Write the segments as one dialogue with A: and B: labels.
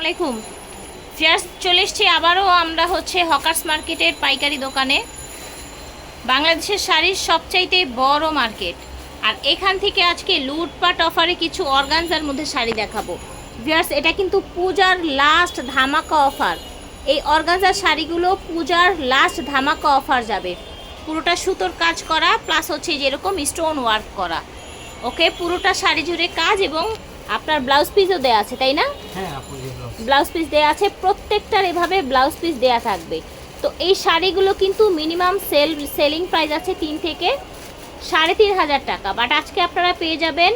A: আলাইকুম। ফিয়ার্স চলে এসছি আবারও আমরা হচ্ছে হকার্স মার্কেটের পাইকারি দোকানে। বাংলাদেশের শাড়ির সবচাইতে বড় মার্কেট। আর এখান থেকে আজকে লুটপাট অফারে কিছু অর্গানজার মধ্যে শাড়ি দেখাবো। ভিয়ার্স এটা কিন্তু পূজার লাস্ট ধামাকা অফার। এই অর্গানজার শাড়িগুলো পূজার লাস্ট ধামাকা অফার যাবে। পুরোটা সুতোর কাজ করা প্লাস হচ্ছে যেরকম স্টোন ওয়ার্ক করা। ওকে পুরোটা শাড়ি জুড়ে কাজ এবং আপনার ব্লাউজ পিসও দেওয়া আছে তাই না?
B: হ্যাঁ
A: ব্লাউজ পিস দেওয়া আছে প্রত্যেকটার এভাবে ব্লাউজ পিস দেওয়া থাকবে। তো এই শাড়িগুলো কিন্তু মিনিমাম সেল সেলিং প্রাইস আছে তিন থেকে সাড়ে তিন হাজার টাকা। বাট আজকে আপনারা পেয়ে যাবেন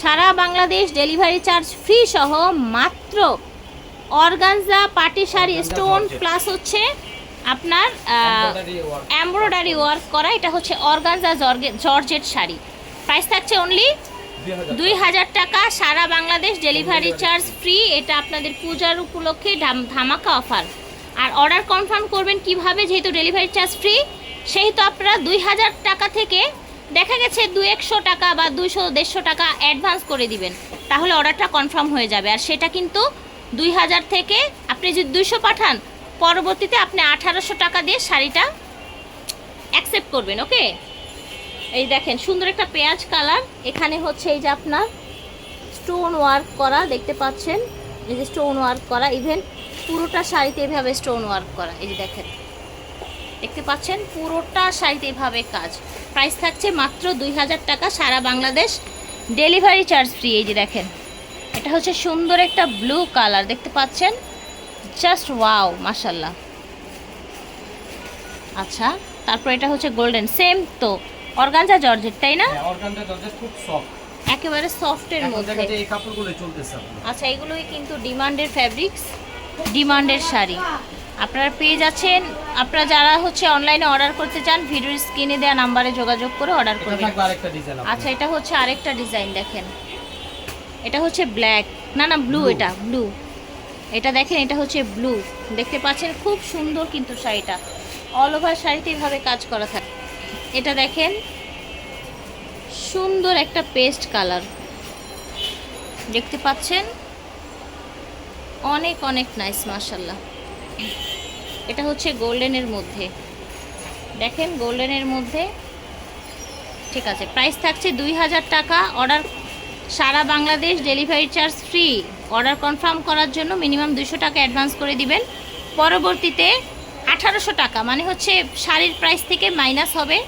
A: সারা বাংলাদেশ ডেলিভারি চার্জ ফ্রি সহ মাত্র অর্গানজা পাটি শাড়ি স্টোন প্লাস হচ্ছে আপনার এমব্রয়ডারি ওয়ার্ক করা এটা হচ্ছে অর্গানজা জর্জেট শাড়ি। প্রাইস থাকছে অনলি
B: 2000
A: দুই হাজার টাকা সারা বাংলাদেশ ডেলিভারি চার্জ ফ্রি এটা আপনাদের পূজার উপলক্ষে ধাম- ধামাকা অফার। আর অর্ডার কনফার্ম করবেন কীভাবে যেহেতু ডেলিভারি চার্জ ফ্রি সেহেতু আপনারা দুই হাজার টাকা থেকে দেখা গেছে দু একশো টাকা বা দুশো দেড়শো টাকা অ্যাডভান্স করে দিবেন। তাহলে অর্ডারটা কনফার্ম হয়ে যাবে। আর সেটা কিন্তু দুই হাজার থেকে আপনি যদি দুইশো পাঠান পরবর্তীতে আপনি আঠারোশো টাকা দিয়ে শাড়িটা অ্যাকসেপ্ট করবেন ওকে এই দেখেন, সুন্দর একটা পেঁয়াজ কালার। এখানে হচ্ছে এই যে আপনার স্টোন ওয়ার্ক করা, দেখতে পাচ্ছেন? এই যে স্টোন ওয়ার্ক করা ইভেন পুরোটা শাড়িতে এভাবে স্টোন ওয়ার্ক করা, এই যে দেখেন। দেখতে পাচ্ছেন? পুরোটা শাড়িতে এভাবে কাজ। প্রাইস থাকছে মাত্র দুই হাজার টাকা, সারা বাংলাদেশ ডেলিভারি চার্জ ফ্রি এই যে দেখেন। এটা হচ্ছে সুন্দর একটা ব্লু কালার দেখতে পাচ্ছেন? জাস্ট ওয়াও মাশাল্লাহ আচ্ছা তারপর এটা হচ্ছে গোল্ডেন সেম তো। অর্গানজা জর্জেট তাই না?
B: হ্যাঁ অর্গানজা জর্জেট খুব সফট
A: একেবারে সফটের মধ্যে।
B: এই কাপড়গুলো চলতেছে
A: আচ্ছা এগুলোই কিন্তু ডিমান্ডের ফ্যাব্রিক্স ডিমান্ডের শাড়ি। আপনারা পেয়ে যাচ্ছেন আপনারা যারা হচ্ছে অনলাইনে অর্ডার করতে চান ভিডিওর স্ক্রিনে দেওয়া নাম্বারে যোগাযোগ করে অর্ডার
B: এটা
A: করবেন। আচ্ছা এটা হচ্ছে আরেকটা ডিজাইন দেখেন। এটা হচ্ছে ব্ল্যাক না না ব্লু এটা ব্লু এটা দেখেন এটা হচ্ছে ব্লু দেখতে পাচ্ছেন খুব সুন্দর কিন্তু শাড়িটা। অল ওভার শাড়িতে এভাবে কাজ করা থাকে এটা দেখেন। সুন্দর একটা পেস্ট কালার। দেখতে পাচ্ছেন? অনেক অনেক নাইস মাশাল্লাহ এটা হচ্ছে গোল্ডেনের মধ্যে। দেখেন, গোল্ডেনের মধ্যে। ঠিক আছে প্রাইস থাকছে দুই হাজার টাকা। অর্ডার সারা Bangladesh delivery charge free order confirm করার জন্য মিনিমাম দুশো টাকা অ্যাডভান্স করে দিবেন। পরবর্তীতে আঠারোশো টাকা মানে হচ্ছে শাড়ির প্রাইস থেকে মাইনাস হবে।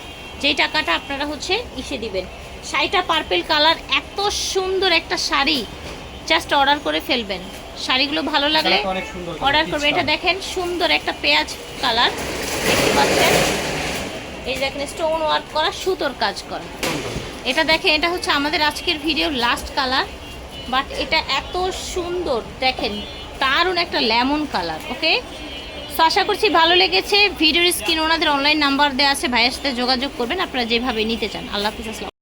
A: যেই টাকাটা আপনারা হচ্ছে ইসে দিবেন। শাড়িটা পার্পেল কালার এত সুন্দর একটা শাড়ি। জাস্ট অর্ডার করে ফেলবেন। শাড়িগুলো ভালো লাগলে অর্ডার করবেন। এটা দেখেন সুন্দর একটা পেঁয়াজ কালার দেখতে পাচ্ছেন? এই দেখেন স্টোন ওয়ার্ক করা সুতোর কাজ করা। এটা দেখেন এটা হচ্ছে আমাদের আজকের ভিডিওর লাস্ট কালার বাট এটা এত সুন্দর দেখেন দারুণ একটা লেমন কালার ওকে তো আশা করছি ভালো লেগেছে। ভিডিওর স্ক্রিন ওনাদের অনলাইন নাম্বার দেওয়া আছে, ভাইয়ের সাথে যোগাযোগ করবেন, আপনারা যেভাবে নিতে চান। আল্লাহ হাফিজ, আসসালাম